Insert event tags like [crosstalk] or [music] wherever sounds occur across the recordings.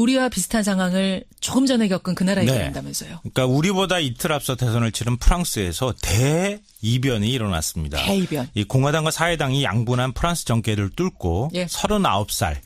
우리와 비슷한 상황을 조금 전에 겪은 그 나라 네. 얘기한다면서요. 그러니까 우리보다 이틀 앞서 대선을 치른 프랑스에서 대이변이 일어났습니다. 대이변. 이 공화당과 사회당이 양분한 프랑스 정계를 뚫고 예. 39살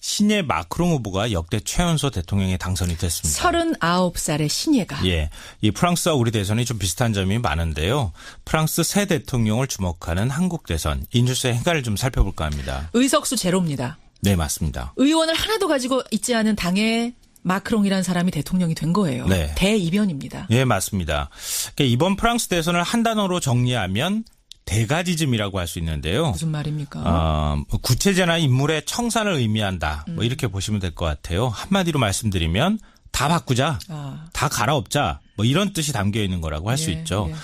신예 마크롱 후보가 역대 최연소 대통령에 당선이 됐습니다. 39살의 신예가. 예. 이 프랑스와 우리 대선이 좀 비슷한 점이 많은데요. 프랑스 새 대통령을 주목하는 한국 대선 인주스의 행가를 좀 살펴볼까 합니다. 의석수 제로입니다. 네, 맞습니다. 의원을 하나도 가지고 있지 않은 당의 마크롱이라는 사람이 대통령이 된 거예요. 네. 대이변입니다. 예, 맞습니다. 그러니까 이번 프랑스 대선을 한 단어로 정리하면 대가지즘이라고 할 수 있는데요. 무슨 말입니까? 어, 구체제나 인물의 청산을 의미한다. 뭐 이렇게 보시면 될 것 같아요. 한마디로 말씀드리면 다 바꾸자. 아. 다 갈아엎자. 뭐 이런 뜻이 담겨 있는 거라고 할수 예, 있죠. 예.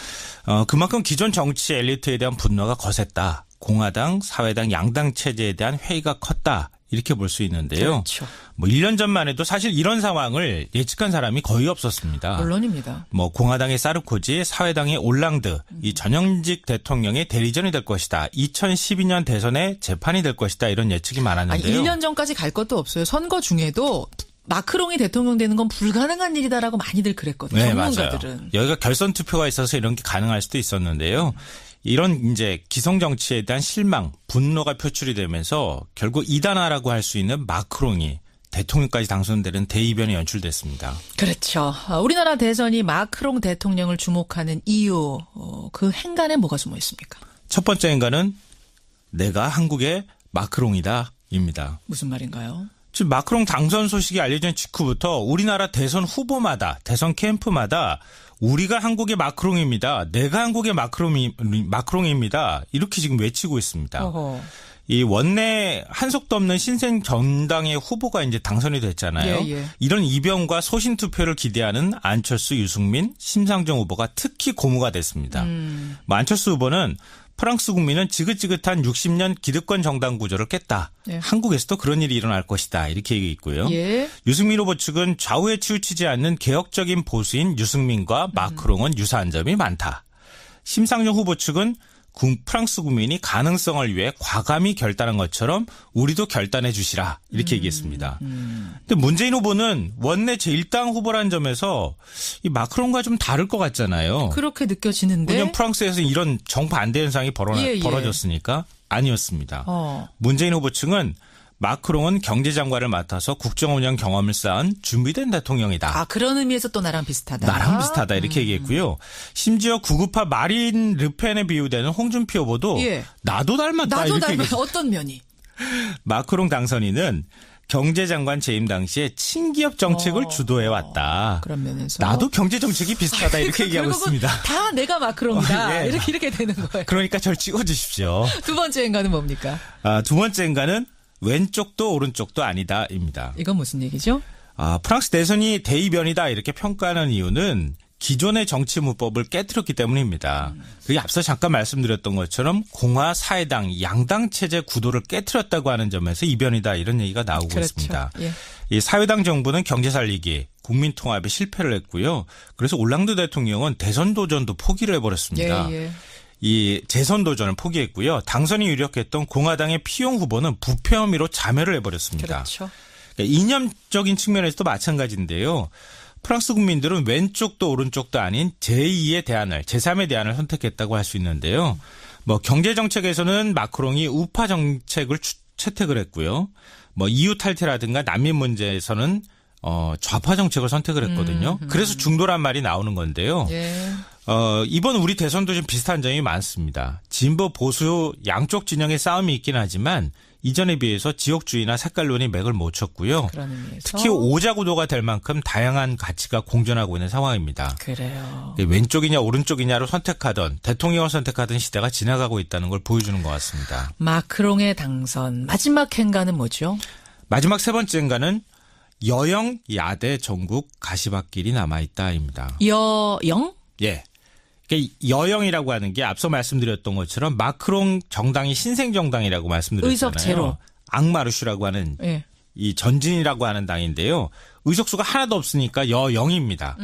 어, 그만큼 기존 정치 엘리트에 대한 분노가 거셌다. 공화당, 사회당, 양당 체제에 대한 회의가 컸다. 이렇게 볼 수 있는데요. 그렇죠. 뭐 1년 전만 해도 사실 이런 상황을 예측한 사람이 거의 없었습니다. 물론입니다. 뭐 공화당의 사르코지, 사회당의 올랑드, 이 전형직 대통령의 대리전이 될 것이다. 2012년 대선의 재판이 될 것이다. 이런 예측이 아니, 많았는데요. 1년 전까지 갈 것도 없어요. 선거 중에도 마크롱이 대통령 되는 건 불가능한 일이다라고 많이들 그랬거든요. 네, 맞아요. 전문가들은. 여기가 결선 투표가 있어서 이런 게 가능할 수도 있었는데요. 이런 이제 기성 정치에 대한 실망, 분노가 표출이 되면서 결국 이단화라고 할 수 있는 마크롱이 대통령까지 당선되는 대이변이 연출됐습니다. 그렇죠. 아, 우리나라 대선이 마크롱 대통령을 주목하는 이유, 어, 그 행간에 뭐가 숨어 있습니까? 첫 번째 인간은 내가 한국의 마크롱이다 입니다. 무슨 말인가요? 지금 마크롱 당선 소식이 알려진 직후부터 우리나라 대선 후보마다 대선 캠프마다 우리가 한국의 마크롱입니다. 내가 한국의 마크롱이, 마크롱입니다. 이렇게 지금 외치고 있습니다. 어허. 이 원내 한속도 없는 신생 정당의 후보가 이제 당선이 됐잖아요. 예, 예. 이런 이변과 소신 투표를 기대하는 안철수, 유승민, 심상정 후보가 특히 고무가 됐습니다. 음. 뭐 안철수 후보는 프랑스 국민은 지긋지긋한 60년 기득권 정당 구조를 깼다. 예. 한국에서도 그런 일이 일어날 것이다. 이렇게 얘기했고요. 예. 유승민 후보 측은 좌우에 치우치지 않는 개혁적인 보수인 유승민과 마크롱은 유사한 점이 많다. 심상정 후보 측은 군- 프랑스 국민이 가능성을 위해 과감히 결단한 것처럼 우리도 결단해 주시라 이렇게 얘기했습니다. 근데 문재인 후보는 원내 제1당 후보라는 점에서 이 마크롱과 좀 다를 것 같잖아요. 그렇게 느껴지는데. 왜냐면 프랑스에서 이런 정반대 현상이 벌어, 예, 예. 벌어졌으니까 아니었습니다. 어. 문재인 후보 측은 마크롱은 경제장관을 맡아서 국정운영 경험을 쌓은 준비된 대통령이다. 아, 그런 의미에서 또 나랑 비슷하다. 나랑 비슷하다 이렇게 얘기했고요. 심지어 구급파 마린 르펜에 비유되는 홍준표 후보도 예. 나도 닮았다 나도 이렇게 얘기했어요. 어떤 면이? [laughs] 마크롱 당선인은 경제장관 재임 당시에 친기업 정책을 어. 주도해 왔다. 그런 면에서. 나도 경제 정책이 비슷하다 이렇게 [laughs] 얘기하고 결국은 있습니다. 다 내가 마크롱이다. [laughs] 어, 예. 이렇게 이렇게 되는 거예요. 그러니까 절 찍어주십시오. 두 번째 인간은 뭡니까? 아, 두 번째인가는 왼쪽도 오른쪽도 아니다입니다. 이건 무슨 얘기죠? 아, 프랑스 대선이 대이변이다 이렇게 평가하는 이유는 기존의 정치 문법을 깨뜨렸기 때문입니다. 그게 앞서 잠깐 말씀드렸던 것처럼 공화 사회당 양당 체제 구도를 깨뜨렸다고 하는 점에서 이변이다 이런 얘기가 나오고 그렇죠. 있습니다. 예. 이 사회당 정부는 경제 살리기, 국민 통합에 실패를 했고요. 그래서 올랑드 대통령은 대선 도전도 포기를 해버렸습니다. 예, 예. 이 재선 도전을 포기했고요. 당선이 유력했던 공화당의 피용 후보는 부패 혐의로 자멸을 해버렸습니다. 그렇죠. 그러니까 이념적인 측면에서도 마찬가지인데요. 프랑스 국민들은 왼쪽도 오른쪽도 아닌 제2의 대안을, 제3의 대안을 선택했다고 할 수 있는데요. 뭐 경제 정책에서는 마크롱이 우파 정책을 추- 채택을 했고요. 뭐 EU 탈퇴라든가 난민 문제에서는 어 좌파 정책을 선택을 했거든요. 그래서 중도란 말이 나오는 건데요. 예. 어, 이번 우리 대선도 좀 비슷한 점이 많습니다. 진보 보수 양쪽 진영의 싸움이 있긴 하지만 이전에 비해서 지역주의나 색깔론이 맥을 못 쳤고요. 특히 오자 구도가 될 만큼 다양한 가치가 공존하고 있는 상황입니다. 그래요. 왼쪽이냐 오른쪽이냐로 선택하던 대통령을 선택하던 시대가 지나가고 있다는 걸 보여주는 것 같습니다. 마크롱의 당선 마지막 행간은 뭐죠? 마지막 세 번째인가는 여영 야대 전국 가시밭길이 남아 있다입니다. 여영? 예. 그러니까 여영이라고 하는 게 앞서 말씀드렸던 것처럼 마크롱 정당이 신생 정당이라고 말씀드렸잖아요. 의석 제로. 앙마르슈라고 하는 예. 이 전진이라고 하는 당인데요. 의석수가 하나도 없으니까 여영입니다.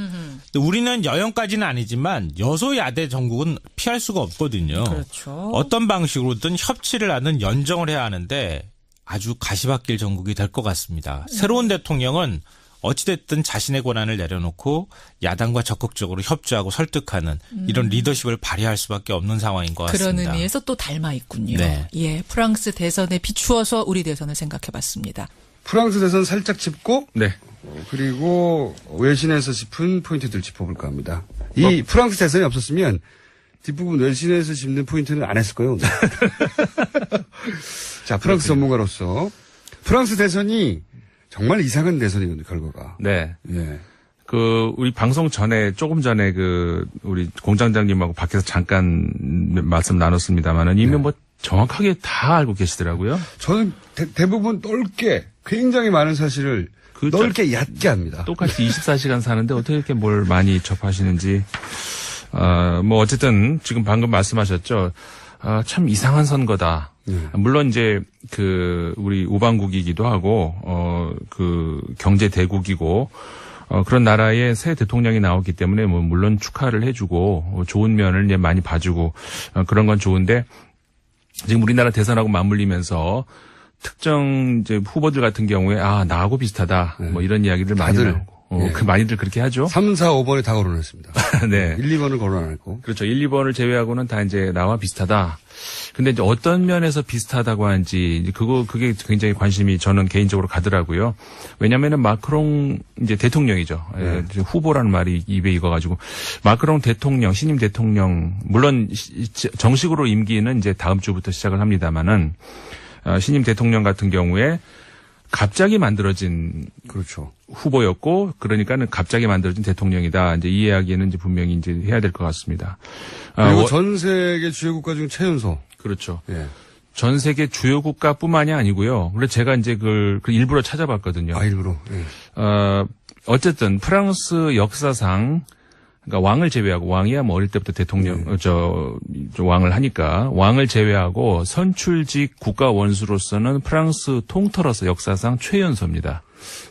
우리는 여영까지는 아니지만 여소야대 전국은 피할 수가 없거든요. 그렇죠. 어떤 방식으로든 협치를 하는 연정을 해야 하는데 아주 가시밭길 전국이 될 것 같습니다. 새로운 대통령은 어찌됐든 자신의 권한을 내려놓고 야당과 적극적으로 협조하고 설득하는 이런 리더십을 발휘할 수밖에 없는 상황인 것 같습니다. 음. 그런 의미에서 또 닮아 있군요. 네. 예, 프랑스 대선에 비추어서 우리 대선을 생각해 봤습니다. 프랑스 대선 살짝 짚고 네. 어, 그리고 외신에서 짚은 포인트들 짚어볼까 합니다. 이 프랑스 대선이 없었으면 뒷부분 외신에서 짚는 포인트는 안 했을 거예요. [laughs] 자, 프랑스 전문가로서 프랑스 대선이 정말 이상한 대선이거든요, 결과가. 네. 예. 그 우리 방송 전에 조금 전에 그 우리 공장장님하고 밖에서 잠깐 말씀 나눴습니다만은 이미 네. 뭐 정확하게 다 알고 계시더라고요. 저는 대, 부분 넓게 굉장히 많은 사실을 그 넓게 얕게 합니다. 똑같이 24시간 사는데 어떻게 이렇게 뭘 많이 접하시는지. 어, 뭐 어쨌든 지금 방금 말씀하셨죠. 아, 참 이상한 선거다. 네. 물론 이제 그 우리 우방국이기도 하고 어 그 경제 대국이고 어 그런 나라의 새 대통령이 나왔기 때문에 뭐 물론 축하를 해주고 어, 좋은 면을 이제 많이 봐주고 어, 그런 건 좋은데 지금 우리나라 대선하고 맞물리면서 특정 이제 후보들 같은 경우에 아 나하고 비슷하다 뭐 이런 이야기를 많이 나오고 어, 예. 그 많이들 그렇게 하죠. 3, 4, 5번에 다 거론했습니다. [laughs] 네. 1, 2번을 거론 안 했고. 그렇죠. 1, 2번을 제외하고는 다 이제 나와 비슷하다. 근데 이제 어떤 면에서 비슷하다고 하는지 그거 그게 굉장히 관심이 저는 개인적으로 가더라고요. 왜냐면은 마크롱 이제 대통령이죠. 예, 이제 후보라는 말이 입에 익어 가지고 마크롱 대통령 신임 대통령 물론 정식으로 임기는 이제 다음 주부터 시작을 합니다만은 어, 신임 대통령 같은 경우에 갑자기 만들어진 그렇죠. 후보였고 그러니까는 갑자기 만들어진 대통령이다. 이제 이 이야기는 이제 분명히 이제 해야 될 것 같습니다. 아, 그리고 워- 전 세계 주요 국가 중 최연소. 그렇죠. 예. 전 세계 주요 국가뿐만이 아니고요. 그래서 제가 이제 그, 그 일부러 찾아봤거든요. 아, 일부러. 예. 어, 어쨌든 프랑스 역사상 그러니까 왕을 제외하고 왕이야 뭐 어릴 때부터 대통령 어, 저, 저 왕을 하니까 왕을 제외하고 선출직 국가 원수로서는 프랑스 통틀어서 역사상 최연소입니다.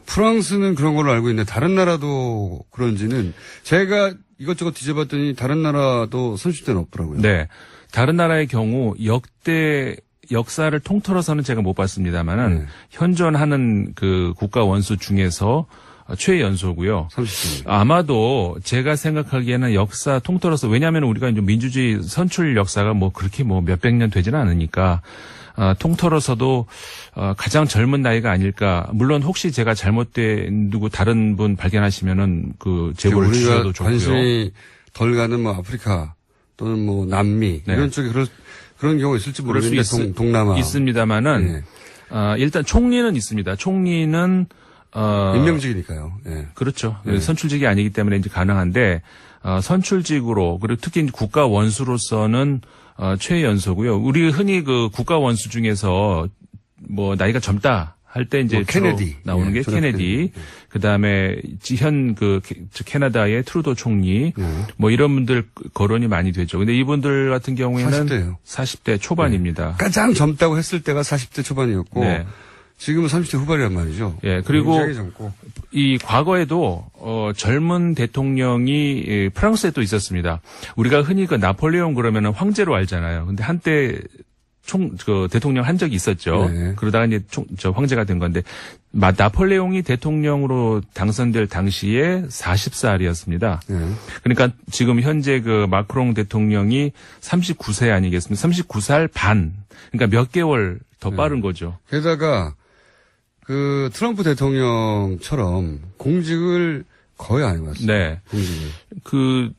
프랑스는 그런 걸로 알고 있는데 다른 나라도 그런지는 제가 이것저것 뒤져봤더니 다른 나라도 선출대는 없더라고요. 네. 다른 나라의 경우 역대 역사를 통틀어서는 제가 못 봤습니다만은 네. 현존하는 그 국가 원수 중에서 최연소고요. 30분. 아마도 제가 생각하기에는 역사 통틀어서 왜냐하면 우리가 이제 민주주의 선출 역사가 뭐 그렇게 뭐 몇백 년 되지는 않으니까 아, 통틀어서도 어, 가장 젊은 나이가 아닐까. 물론 혹시 제가 잘못된 누구 다른 분 발견하시면은 그 제보를 주셔도 좋고요. 관심이 덜 가는 뭐 아프리카 또는 뭐 남미 네. 이런 쪽에 그런 그런 경우 있을지 그럴 수 모르겠는데 있- 동, 동남아 있습니다만은 예. 아, 일단 총리는 있습니다. 총리는 어, 임명직이니까요. 예. 그렇죠. 네. 선출직이 아니기 때문에 이제 가능한데 어, 선출직으로 그리고 특히 국가 원수로서는 어, 최연소고요. 우리 흔히 그 국가 원수 중에서 뭐 나이가 젊다 할때 이제 뭐 케네디. 나오는 예, 게존 케네디. 케네디. 그다음에 현 그 캐나다의 트루도 총리 예. 뭐 이런 분들 거론이 많이 되죠. 근데 이분들 같은 경우에는 40대예요. 40대 초반입니다. 가장 젊다고 했을 때가 40대 초반이었고 네. 지금은 30대 후반이란 말이죠. 예, 그리고 이 과거에도 어 젊은 대통령이 예, 프랑스에 또 있었습니다. 우리가 흔히 그 나폴레옹 그러면은 황제로 알잖아요. 근데 한때 총 그 대통령 한 적이 있었죠. 네. 그러다가 이제 총, 저 황제가 된 건데 마, 나폴레옹이 대통령으로 당선될 당시에 40살이었습니다. 예. 그러니까 지금 현재 그 마크롱 대통령이 39세 아니겠습니까? 39살 반. 그러니까 몇 개월 더 네. 빠른 거죠. 게다가 그 트럼프 대통령처럼 공직을 거의 안 해봤어요. 네. 공직을. 그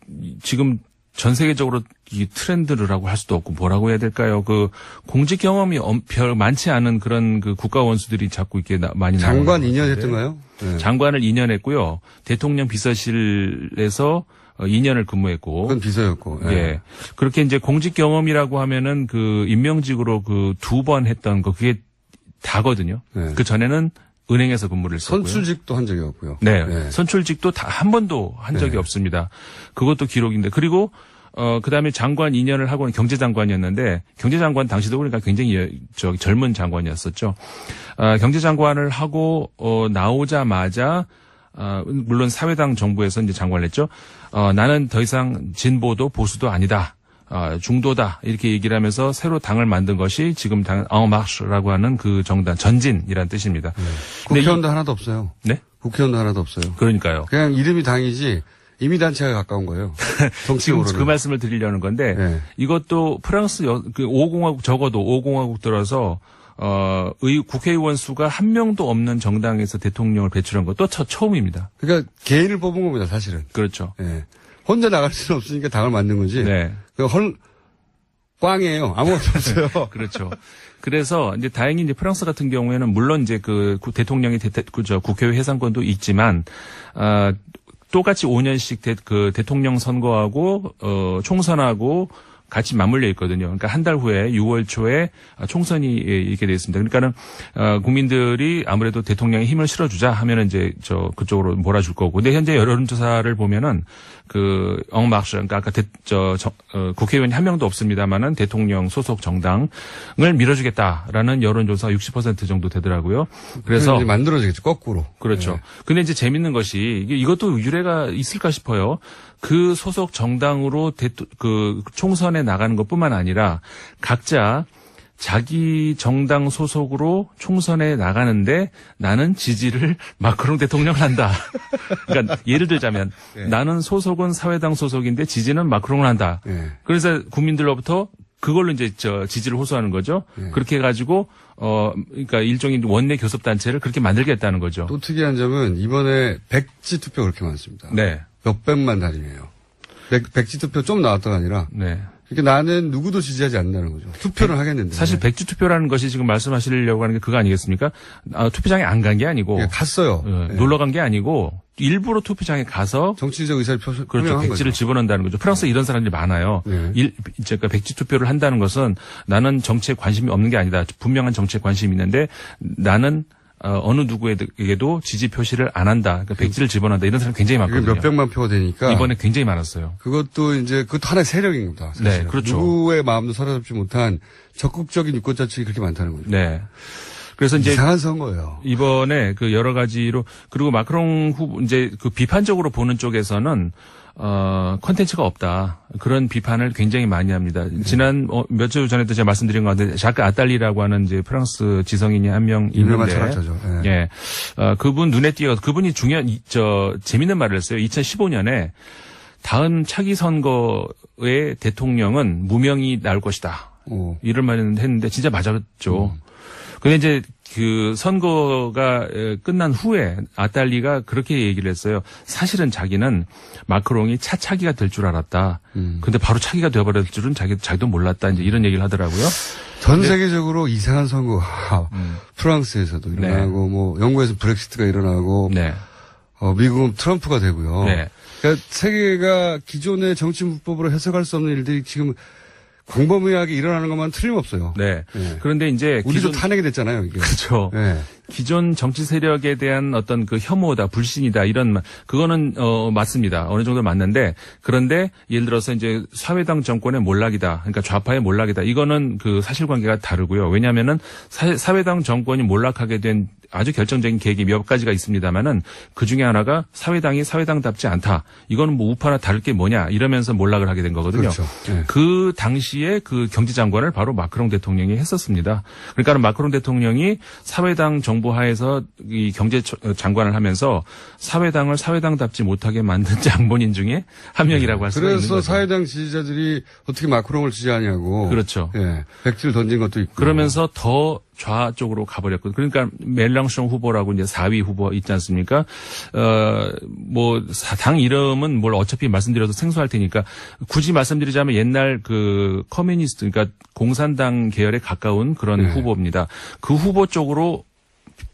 지금 전 세계적으로 이 트렌드라고 할 수도 없고 뭐라고 해야 될까요? 그 공직 경험이 엄- 별 많지 않은 그런 그 국가 원수들이 자꾸 이렇게 나- 많이 장관 나오는 것 2년 같은데. 했던가요? 네. 장관을 2년 했고요. 대통령 비서실에서 어, 2년을 근무했고 그건 비서였고. 예. 예. 그렇게 이제 공직 경험이라고 하면은 그 임명직으로 그 두 번 했던 거 그게 다거든요. 네. 그 전에는 은행에서 근무를 했었고요. 선출직도 한 적이 없고요. 네. 예. 선출직도 다 한 번도 한 적이 네. 없습니다. 그것도 기록인데 그리고 어 그다음에 장관 2년을 하고는 경제장관이었는데 경제장관 당시도 그러니까 굉장히 여- 저 젊은 장관이었었죠. 아, 경제장관을 하고 어 나오자마자 아, 물론 사회당 정부에서 이제 장관을 했죠. 어 나는 더 이상 진보도 보수도 아니다. 아, 중도다 이렇게 얘기를 하면서 새로 당을 만든 것이 지금 당 아마르라고 하는 그 정당 전진이라는 뜻입니다. 이- 국회의원도 하나도 없어요. 네? 국회의원도 하나도 없어요. 그러니까요. 그냥 이름이 당이지 이미 단체가 가까운 거예요. [laughs] 지금 정치적으로는. 그 말씀을 드리려는 건데 네. 이것도 프랑스 여, 그 5공화국 적어도 5공화국 들어서 어, 의, 국회의원 수가 한 명도 없는 정당에서 대통령을 배출한 것도 처, 처음입니다. 그러니까 개인을 뽑은 겁니다, 사실은. 그렇죠. 예. 혼자 나갈 수는 없으니까 당을 만든 거지. 네. 그 헐, 꽝이에요. 아무것도 없어요. [laughs] 그렇죠. 그래서 이제 다행히 이제 프랑스 같은 경우에는 물론 이제 그 구- 대통령이 대, 그저 국회의 해산권도 있지만 아 똑같이 5년씩 대, 그 대통령 선거하고 어 총선하고 같이 맞물려 있거든요. 그러니까 한 달 후에 6월 초에 총선이 예, 있게 되어 있습니다. 그러니까는 어, 국민들이 아무래도 대통령에 힘을 실어주자 하면은 이제 저 그쪽으로 몰아줄 거고. 근데 현재 여론조사를 보면은 그 엉막스 그러니까 아까 대, 저, 저 어, 국회의원이 한 명도 없습니다만은 대통령 소속 정당을 밀어주겠다라는 여론조사 60% 정도 되더라고요. 그래서 만들어지겠죠, 거꾸로. 그렇죠. 근데 이제 재밌는 것이 이것도 유래가 있을까 싶어요. 그 소속 정당으로 대토, 그 총선에 나가는 것뿐만 아니라 각자 자기 정당 소속으로 총선에 나가는데 나는 지지를 [laughs] 마크롱 대통령을 한다. [laughs] 그러니까 예를 들자면 나는 소속은 사회당 소속인데 지지는 마크롱을 한다. 예. 그래서 국민들로부터 그걸로 이제 저 지지를 호소하는 거죠. 그렇게 해가지고 어 그러니까 일종의 원내 교섭 단체를 그렇게 만들겠다는 거죠. 또 특이한 점은 이번에 백지 투표 그렇게 많습니다. 네, 몇백만 단위예요. 백, 백지 투표 좀 나왔다가 아니라 네. 그러니까 나는 누구도 지지하지 않는다는 거죠. 투표를 하겠는데. 사실 백주 투표라는 것이 지금 말씀하시려고 하는 게 그거 아니겠습니까? 아, 투표장에 안 간 게 아니고 예, 갔어요. 어, 예. 놀러 간 게 아니고 일부러 투표장에 가서 정치적 의사를 표, 그렇죠. 백지를 거죠. 집어넣는다는 거죠. 프랑스 에 이런 사람들이 많아요. 네. 일, 이제 그 백지 투표를 한다는 것은 나는 정치에 관심이 없는 게 아니다. 분명한 정치에 관심이 있는데 나는 어, 느 누구에게도 지지 표시를 안 한다. 그러니까 백지를 집어넣는다. 이런 사람이 굉장히 많거든요. 몇 백만 표가 되니까 이번에 굉장히 많았어요. 그것도 이제 그것도 하나의 세력인 겁니다. 사실은. 네, 그렇죠. 누구의 마음도 사로잡지 못한 적극적인 유권 자책이 그렇게 많다는 거죠. 네. 그래서 이제 이상한 선거예요. 이번에 그 여러 가지로 그리고 마크롱 후보 이제 그 비판적으로 보는 쪽에서는 어 컨텐츠가 없다 그런 비판을 굉장히 많이 합니다. 지난 어, 몇주 전에도 제가 말씀드린 것 같은데 자크 아딸리라고 하는 이제 프랑스 지성인이 한 명 있는데 철학자죠. 예. 예, 어, 그분 눈에 띄어 그분이 중요한 이- 저 재밌는 말을 했어요. 2015년에 다음 차기 선거의 대통령은 무명이 나올 것이다. 오. 이런 말을 했는데 진짜 맞았죠. 근데 이제 그 선거가 에, 끝난 후에 아딸리가 그렇게 얘기를 했어요. 사실은 자기는 마크롱이 차차기가 될 줄 알았다. 근데 바로 차기가 되어버릴 줄은 자기, 자기도 몰랐다. 이제 이런 얘기를 하더라고요. 전 세계적으로 이상한 선거가 음. 프랑스에서도 일어나고 뭐 영국에서 브렉시트가 일어나고 네. 어, 미국은 트럼프가 되고요. 네. 그러니까 세계가 기존의 정치 문법으로 해석할 수 없는 일들이 지금 광범위하게 일어나는 것만 틀림없어요. 네. 네. 그런데 이제 우리도 기존- 탄핵이 됐잖아요, 이게. 그렇죠. 네. 기존 정치 세력에 대한 어떤 그 혐오다, 불신이다 이런 말, 그거는 어 맞습니다. 어느 정도 맞는데 그런데 예를 들어서 이제 사회당 정권의 몰락이다, 그러니까 좌파의 몰락이다. 이거는 그 사실관계가 다르고요. 왜냐하면은 사, 사회당 정권이 몰락하게 된 아주 결정적인 계기 몇 가지가 있습니다만은 그 중에 하나가 사회당이 사회당답지 않다. 이거는 뭐 우파나 다를 게 뭐냐 이러면서 몰락을 하게 된 거거든요. 그렇죠. 네. 그 당시에 그 경제장관을 바로 마크롱 대통령이 했었습니다. 그러니까 마크롱 대통령이 사회당 정부 하에서 이 경제 장관을 하면서 사회당을 사회당답지 못하게 만든 [laughs] 장본인 중에 한 명이라고 할 수가 있는 그래서 거죠. 사회당 지지자들이 어떻게 마크롱을 지지하냐고. 그렇죠. 예. 백지를 던진 것도 있고. 그러면서 더 좌 쪽으로 가버렸고 그러니까 멜랑숑 후보라고 이제 4위 후보 있지 않습니까? 어뭐당 이름은 뭘 어차피 말씀드려도 생소할 테니까 굳이 말씀드리자면 옛날 그 커뮤니스트 그러니까 공산당 계열에 가까운 그런 네. 후보입니다. 그 후보 쪽으로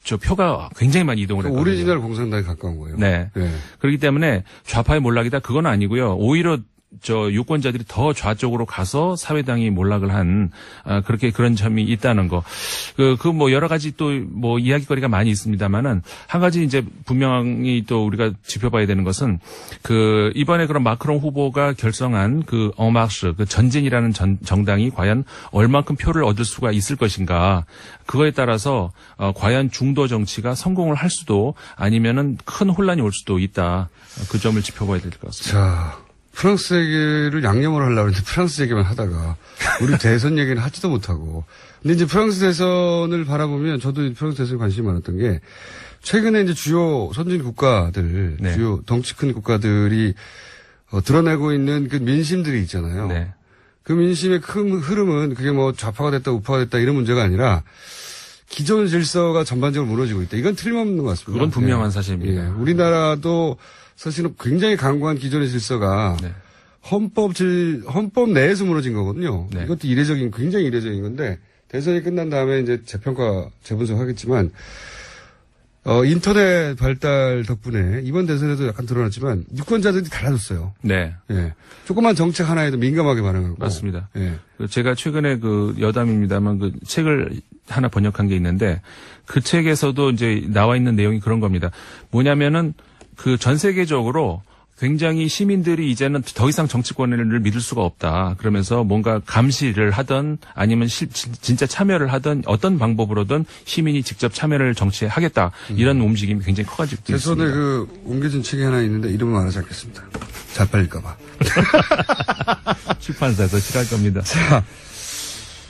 저 표가 굉장히 많이 이동을 그 했거든요. 오리지널 공산당에 가까운 거예요. 네. 네. 그렇기 때문에 좌파의 몰락이다 그건 아니고요. 오히려 저 유권자들이 더 좌쪽으로 가서 사회당이 몰락을 한 아, 그렇게 그런 점이 있다는 거. 그 그 뭐 여러 가지 또 뭐 이야기거리가 많이 있습니다만은 한 가지 이제 분명히 또 우리가 짚어봐야 되는 것은 그 이번에 그런 마크롱 후보가 결성한 그 어마스 그 전진이라는 전, 정당이 과연 얼만큼 표를 얻을 수가 있을 것인가. 그거에 따라서 어, 과연 중도 정치가 성공을 할 수도 아니면은 큰 혼란이 올 수도 있다. 그 점을 짚어봐야 될 것 같습니다. 자, 프랑스 얘기를 양념을 하려고 했는데 프랑스 얘기만 하다가 우리 [laughs] 대선 얘기는 하지도 못하고. 근데 이제 프랑스 대선을 바라보면 저도 프랑스 대선에 관심이 많았던 게 최근에 이제 주요 선진 국가들, 네. 주요 덩치 큰 국가들이 어, 드러내고 있는 그 민심들이 있잖아요. 네. 그 민심의 큰 흐름은 그게 뭐 좌파가 됐다 우파가 됐다 이런 문제가 아니라 기존 질서가 전반적으로 무너지고 있다. 이건 틀림없는 것 같습니다. 그건 분명한 예. 사실입니다. 예. 우리나라도 사실은 굉장히 강고한 기존의 질서가 네. 헌법 질, 헌법 내에서 무너진 거거든요. 네. 이것도 이례적인, 굉장히 이례적인 건데, 대선이 끝난 다음에 이제 재평가, 재분석 하겠지만, 어, 인터넷 발달 덕분에 이번 대선에도 약간 드러났지만, 유권자들이 달라졌어요. 네. 예. 조그만 정책 하나에도 민감하게 반응하고. 맞습니다. 예. 그 제가 최근에 그 여담입니다만 그 책을 하나 번역한 게 있는데 그 책에서도 이제 나와 있는 내용이 그런 겁니다. 뭐냐면은 그 전 세계적으로 굉장히 시민들이 이제는 더 이상 정치권을 믿을 수가 없다. 그러면서 뭔가 감시를 하든 아니면 실- 진- 진짜 참여를 하든 어떤 방법으로든 시민이 직접 참여를 정치에 하겠다. 이런 움직임이 굉장히 커가지고 제 손에 있습니다. 그 옮겨진 책이 하나 있는데, 이름은 말하지 않겠습니다. 잘 팔릴까봐. [laughs] 출판사에서 싫어할 겁니다.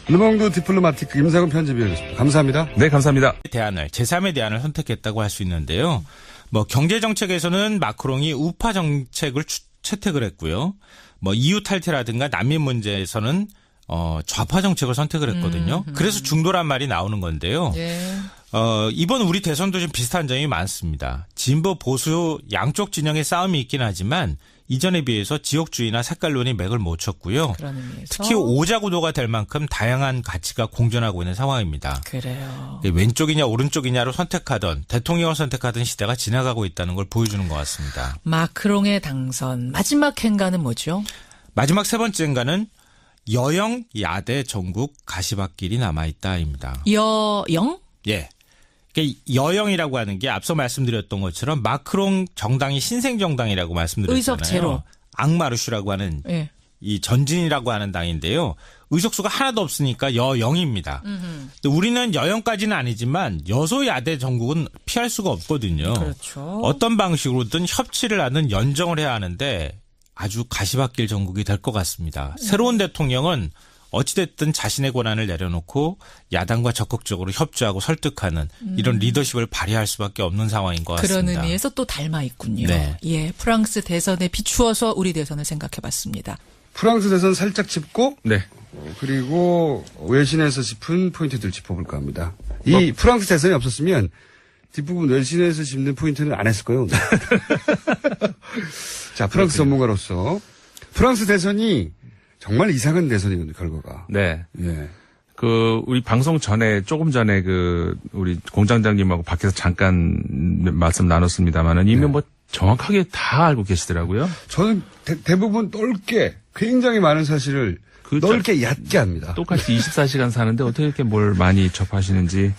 르몽드 디플로마티크 임상훈 편집위원이었습니다. 감사합니다. 네, 감사합니다. 대안을 제3의 대안을 선택했다고 할 수 있는데요. 뭐 경제 정책에서는 마크롱이 우파 정책을 추- 채택을 했고요. 뭐 EU 탈퇴라든가 난민 문제에서는 어 좌파 정책을 선택을 했거든요. 그래서 중도란 말이 나오는 건데요. 예. 어 이번 우리 대선도 좀 비슷한 점이 많습니다. 진보 보수 양쪽 진영의 싸움이 있긴 하지만 이전에 비해서 지역주의나 색깔론이 맥을 못 쳤고요. 특히 오자 구도가 될 만큼 다양한 가치가 공존하고 있는 상황입니다. 그래요. 왼쪽이냐 오른쪽이냐로 선택하던 대통령을 선택하던 시대가 지나가고 있다는 걸 보여주는 것 같습니다. 마크롱의 당선 마지막 행가는 뭐죠? 마지막 세 번째인가는 여영 야대 전국 가시밭길이 남아 있다입니다. 여영? 예. 그러니까 여영이라고 하는 게 앞서 말씀드렸던 것처럼 마크롱 정당이 신생 정당이라고 말씀드렸잖아요. 의석 제로. 앙마르슈라고 하는 예. 이 전진이라고 하는 당인데요. 의석수가 하나도 없으니까 여영입니다. 우리는 여영까지는 아니지만 여소야대 전국은 피할 수가 없거든요. 그렇죠. 어떤 방식으로든 협치를 하든 연정을 해야 하는데 아주 가시밭길 전국이 될 것 같습니다. 새로운 대통령은 어찌됐든 자신의 권한을 내려놓고 야당과 적극적으로 협조하고 설득하는 이런 리더십을 발휘할 수밖에 없는 상황인 것 음. 그런 같습니다. 의미에서 또 닮아 있군요. 네. 예, 프랑스 대선에 비추어서 우리 대선을 생각해봤습니다. 프랑스 대선 살짝 짚고, 네. 어, 그리고 외신에서 짚은 포인트들 짚어볼까 합니다. 이 프랑스 대선이 없었으면 뒷부분 외신에서 짚는 포인트는 안 했을 거예요. [laughs] 자, 프랑스 전문가로서 프랑스 대선이 정말 이상한 대선이거든요, 결과가. 네. 예. 그 우리 방송 전에 조금 전에 그 우리 공장장님하고 밖에서 잠깐 말씀 나눴습니다만은 이미 뭐 정확하게 다 알고 계시더라고요. 저는 대, 부분 넓게 굉장히 많은 사실을 그 넓게 얕게 합니다. 똑같이 24시간 사는데 어떻게 이렇게 뭘 많이 접하시는지.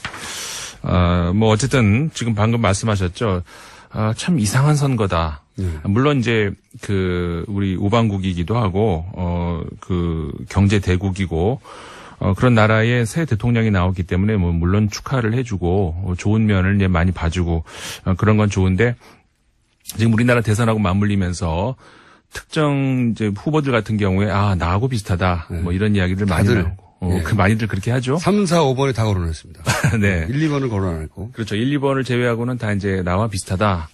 어, 뭐 어쨌든 지금 방금 말씀하셨죠. 아, 참 이상한 선거다. 물론 이제 그 우리 우방국이기도 하고 어 그 경제 대국이고 어 그런 나라의 새 대통령이 나왔기 때문에 뭐 물론 축하를 해주고 어, 좋은 면을 이제 많이 봐주고 어, 그런 건 좋은데 지금 우리나라 대선하고 맞물리면서 특정 이제 후보들 같은 경우에 아 나하고 비슷하다 뭐 이런 이야기들 많이. 나오고 어, 예. 그 많이들 그렇게 하죠. 3, 4, 5번에 다 거론했습니다. [laughs] 네. 1, 2번을 거론 안 했고. 그렇죠. 1, 2번을 제외하고는 다 이제 나와 비슷하다.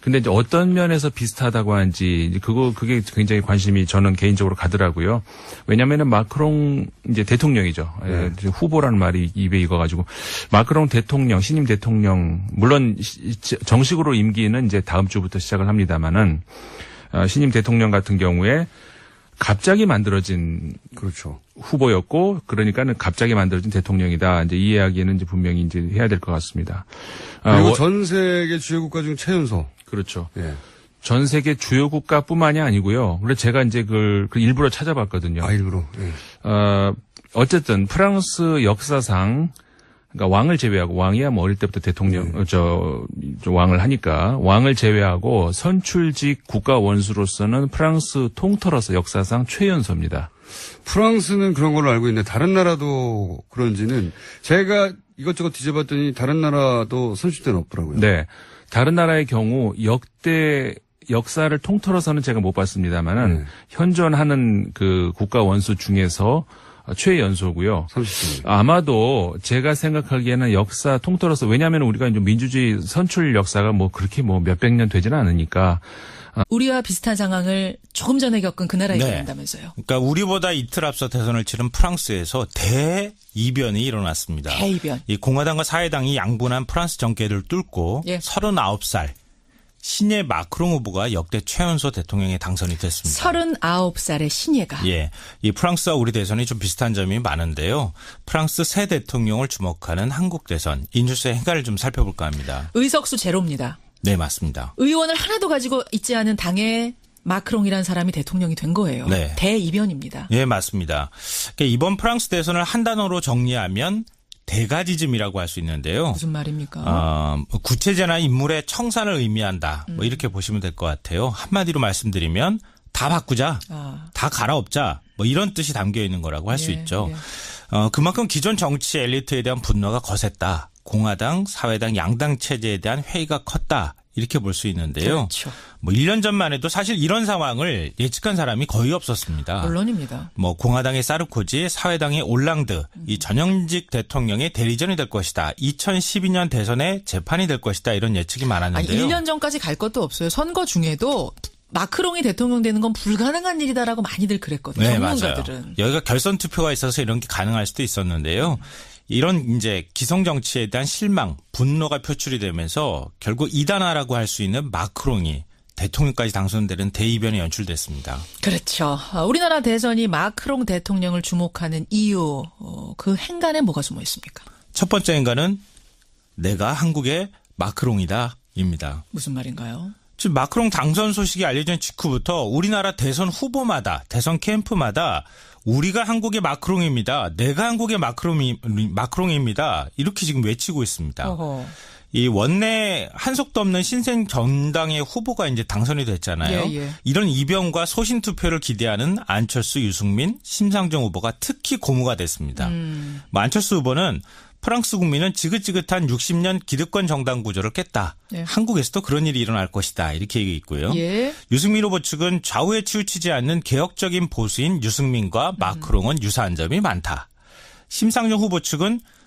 근데 이제 어떤 면에서 비슷하다고 하는지 그거 그게 굉장히 관심이 저는 개인적으로 가더라고요. 왜냐면은 마크롱 이제 대통령이죠. 예, 이제 후보라는 말이 입에 익어 가지고 마크롱 대통령 신임 대통령 물론 정식으로 임기는 이제 다음 주부터 시작을 합니다만은 어, 신임 대통령 같은 경우에 갑자기 만들어진 그렇죠. 후보였고 그러니까는 갑자기 만들어진 대통령이다. 이제 이 이야기는 이제 분명히 이제 해야 될 것 같습니다. 아, 그리고 워- 전 세계 주요 국가 중 최연소. 그렇죠. 예. 전 세계 주요 국가뿐만이 아니고요. 그래서 제가 이제 그걸 그 일부러 찾아봤거든요. 아, 일부러. 예. 어, 어쨌든 프랑스 역사상 그러니까 왕을 제외하고 왕이야 뭐 어릴 때부터 대통령 어, 저, 저 왕을 하니까 왕을 제외하고 선출직 국가 원수로서는 프랑스 통틀어서 역사상 최연소입니다. 프랑스는 그런 걸로 알고 있는데 다른 나라도 그런지는 제가 이것저것 뒤져봤더니 다른 나라도 선출대는 없더라고요. 네. 다른 나라의 경우 역대 역사를 통틀어서는 제가 못 봤습니다만은 네. 현존하는 그 국가 원수 중에서 최연소고요. 30분. 아마도 제가 생각하기에는 역사 통틀어서 왜냐하면 우리가 이제 민주주의 선출 역사가 뭐 그렇게 뭐 몇백 년 되지는 않으니까 우리와 비슷한 상황을 조금 전에 겪은 그 나라 네. 얘기한다면서요. 그러니까 우리보다 이틀 앞서 대선을 치른 프랑스에서 대이변이 일어났습니다. 대이변. 이 공화당과 사회당이 양분한 프랑스 정계를 뚫고 예. 39살 신예 마크롱 후보가 역대 최연소 대통령에 당선이 됐습니다. 39살의 신예가. 예. 이 프랑스와 우리 대선이 좀 비슷한 점이 많은데요. 프랑스 새 대통령을 주목하는 한국 대선, 이 뉴스의 행간을 좀 살펴볼까 합니다. 의석수 제로입니다. 네, 맞습니다. 의원을 하나도 가지고 있지 않은 당의 마크롱이라는 사람이 대통령이 된 거예요. 네. 대이변입니다. 예, 맞습니다. 이번 프랑스 대선을 한 단어로 정리하면 대가지즘이라고 할 수 있는데요. 무슨 말입니까? 어, 구체제나 인물의 청산을 의미한다. 뭐 이렇게 보시면 될 것 같아요. 한마디로 말씀드리면 다 바꾸자. 아. 다 갈아엎자. 뭐 이런 뜻이 담겨 있는 거라고 할수 예, 있죠. 예. 어, 그만큼 기존 정치 엘리트에 대한 분노가 거셌다. 공화당, 사회당, 양당 체제에 대한 회의가 컸다. 이렇게 볼 수 있는데요. 그렇죠. 뭐 1년 전만 해도 사실 이런 상황을 예측한 사람이 거의 없었습니다. 물론입니다. 뭐 공화당의 사르코지, 사회당의 올랑드, 이 전형직 대통령의 대리전이 될 것이다. 2012년 대선의 재판이 될 것이다. 이런 예측이 아니, 많았는데요. 1년 전까지 갈 것도 없어요. 선거 중에도 마크롱이 대통령 되는 건 불가능한 일이다라고 많이들 그랬거든요. 네, 맞아요. 전문가들은. 여기가 결선 투표가 있어서 이런 게 가능할 수도 있었는데요. 이런 이제 기성 정치에 대한 실망, 분노가 표출이 되면서 결국 이단화라고 할 수 있는 마크롱이 대통령까지 당선되는 대이변이 연출됐습니다. 그렇죠. 아, 우리나라 대선이 마크롱 대통령을 주목하는 이유, 어, 그 행간에 뭐가 숨어 있습니까? 첫 번째 인간은 내가 한국의 마크롱이다 입니다. 무슨 말인가요? 지금 마크롱 당선 소식이 알려진 직후부터 우리나라 대선 후보마다 대선 캠프마다 우리가 한국의 마크롱입니다. 내가 한국의 마크롱이, 마크롱입니다. 이렇게 지금 외치고 있습니다. 어허. 이 원내 한속도 없는 신생 정당의 후보가 이제 당선이 됐잖아요. 예, 예. 이런 이변과 소신 투표를 기대하는 안철수, 유승민, 심상정 후보가 특히 고무가 됐습니다. 음. 뭐 안철수 후보는 프랑스 국민은 지긋지긋한 60년 기득권 정당 구조를 깼다. 예. 한국에서도 그런 일이 일어날 것이다. 이렇게 얘기했고요. 예. 유승민 후보 측은 좌우에 치우치지 않는 개혁적인 보수인 유승민과 마크롱은 유사한 점이 많다. 심상정 후보 측은 국-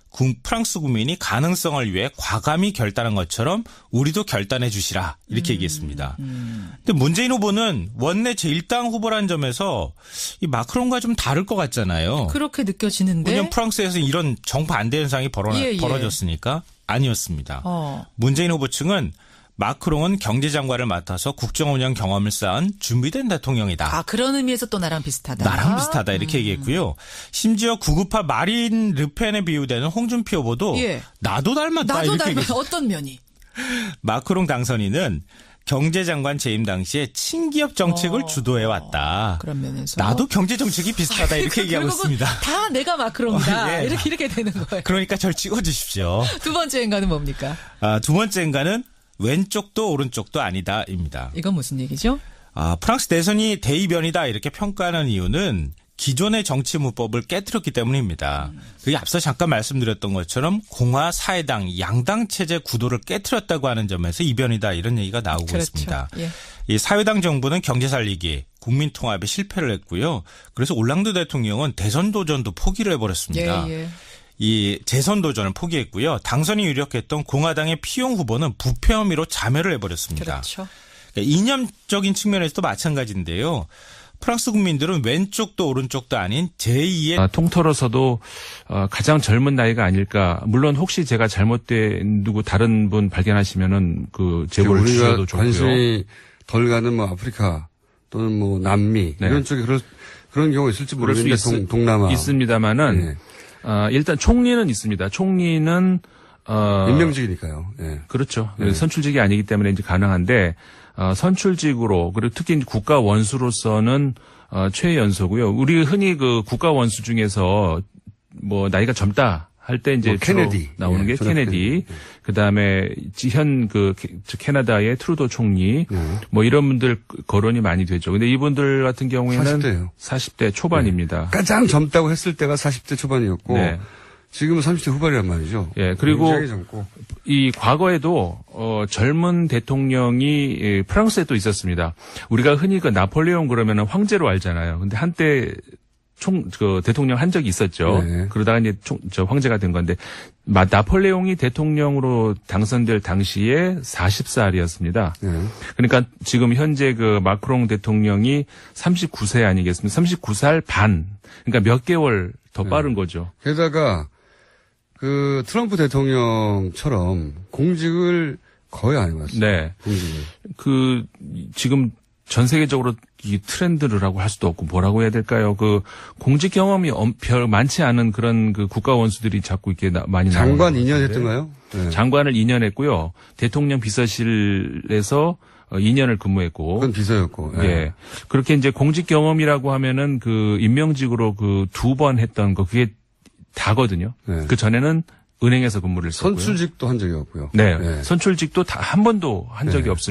프랑스 국민이 가능성을 위해 과감히 결단한 것처럼 우리도 결단해 주시라 이렇게 얘기했습니다. 근데 문재인 후보는 원내 제1당 후보라는 점에서 이 마크롱과 좀 다를 것 같잖아요. 그렇게 느껴지는데. 왜냐면 프랑스에서 이런 정반대 현상이 벌어, 예, 예. 벌어졌으니까 아니었습니다. 어. 문재인 후보 측은 마크롱은 경제장관을 맡아서 국정 운영 경험을 쌓은 준비된 대통령이다. 아, 그런 의미에서 또 나랑 비슷하다. 나랑 비슷하다 이렇게 얘기했고요. 심지어 구급파 마린 르펜에 비유되는 홍준표 후보도 예. 나도 닮았다 나도 이렇게 얘기했어요. 어떤 면이? [laughs] 마크롱 당선인은 경제장관 재임 당시에 친기업 정책을 어. 주도해 왔다. 그런 면에서. 나도 경제 정책이 비슷하다 이렇게 얘기하고 결국은 있습니다. 다 내가 마크롱이다. [laughs] 어, 예. 이렇게 이렇게 되는 거예요. 그러니까 절 찍어 주십시오. [laughs] 두 번째 인간은 뭡니까? 아, 두 번째인가는 왼쪽도 오른쪽도 아니다입니다. 이건 무슨 얘기죠? 아, 프랑스 대선이 대이변이다 이렇게 평가하는 이유는 기존의 정치 문법을 깨뜨렸기 때문입니다. 그게 앞서 잠깐 말씀드렸던 것처럼 공화 사회당 양당 체제 구도를 깨뜨렸다고 하는 점에서 이변이다 이런 얘기가 나오고 그렇죠. 있습니다. 예. 이 사회당 정부는 경제 살리기, 국민 통합에 실패를 했고요. 그래서 올랑드 대통령은 대선 도전도 포기를 해버렸습니다. 예, 예. 이 재선 도전을 포기했고요. 당선이 유력했던 공화당의 피용 후보는 부패 혐의로 자멸을 해버렸습니다. 그렇죠. 그러니까 이념적인 측면에서도 마찬가지인데요. 프랑스 국민들은 왼쪽도 오른쪽도 아닌 제2의 아, 통틀어서도 어, 가장 젊은 나이가 아닐까. 물론 혹시 제가 잘못된 누구 다른 분 발견하시면은 그 제보를 우리가 주셔도 좋고요. 관심이 덜 가는 뭐 아프리카 또는 뭐 남미 네. 이런 쪽에 그런 그런 경우가 있을지 그럴 수 모르겠는데 있, 동, 동남아 있습니다만은 예. 어, 일단 총리는 있습니다. 총리는 어, 임명직이니까요. 예. 그렇죠. 네. 선출직이 아니기 때문에 이제 가능한데 어, 선출직으로 그리고 특히 국가 원수로서는 어, 최연소고요. 우리 흔히 그 국가 원수 중에서 뭐 나이가 젊다 할때 이제 뭐 케네디. 나오는 예, 게존 케네디. 케네디. 그다음에 현 그 캐나다의 트루도 총리 네. 뭐 이런 분들 거론이 많이 되죠. 근데 이분들 같은 경우에는 40대 예요. 40대 초반입니다. 가장 젊다고 했을 때가 40대 초반이었고 네. 지금은 30대 후반이란 말이죠. 예, 그리고. 이 과거에도 어 젊은 대통령이 예, 프랑스에 또 있었습니다. 우리가 흔히 그 나폴레옹 그러면은 황제로 알잖아요. 근데 한때 총 그 대통령 한 적이 있었죠. 네. 그러다가 이제 총 저 황제가 된 건데 마, 나폴레옹이 대통령으로 당선될 당시에 40살이었습니다. 예. 그러니까 지금 현재 그 마크롱 대통령이 39세 아니겠습니까? 39살 반. 그러니까 몇 개월 더 빠른 거죠. 게다가 그 트럼프 대통령처럼 공직을 거의 안 해봤어요. 네. 공직을. 그 지금 전 세계적으로 이 트렌드라고 할 수도 없고 뭐라고 해야 될까요? 그 공직 경험이 엄- 별 많지 않은 그런 그 국가 원수들이 자꾸 이렇게 나- 많이 장관 나오는 2년 것 같은데. 했던가요? 네. 장관을 2년 했고요. 대통령 비서실에서 어, 2년을 근무했고. 그건 비서였고. 예. 예. 그렇게 이제 공직 경험이라고 하면은 그 임명직으로 그 두 번 했던 거 그게 다거든요. 네. 그 전에는 은행에서 근무를 했었고요. 선출직도 한 적이 없고요. 네. 예. 선출직도 다 한 번도 한 적이 네. 없습니다.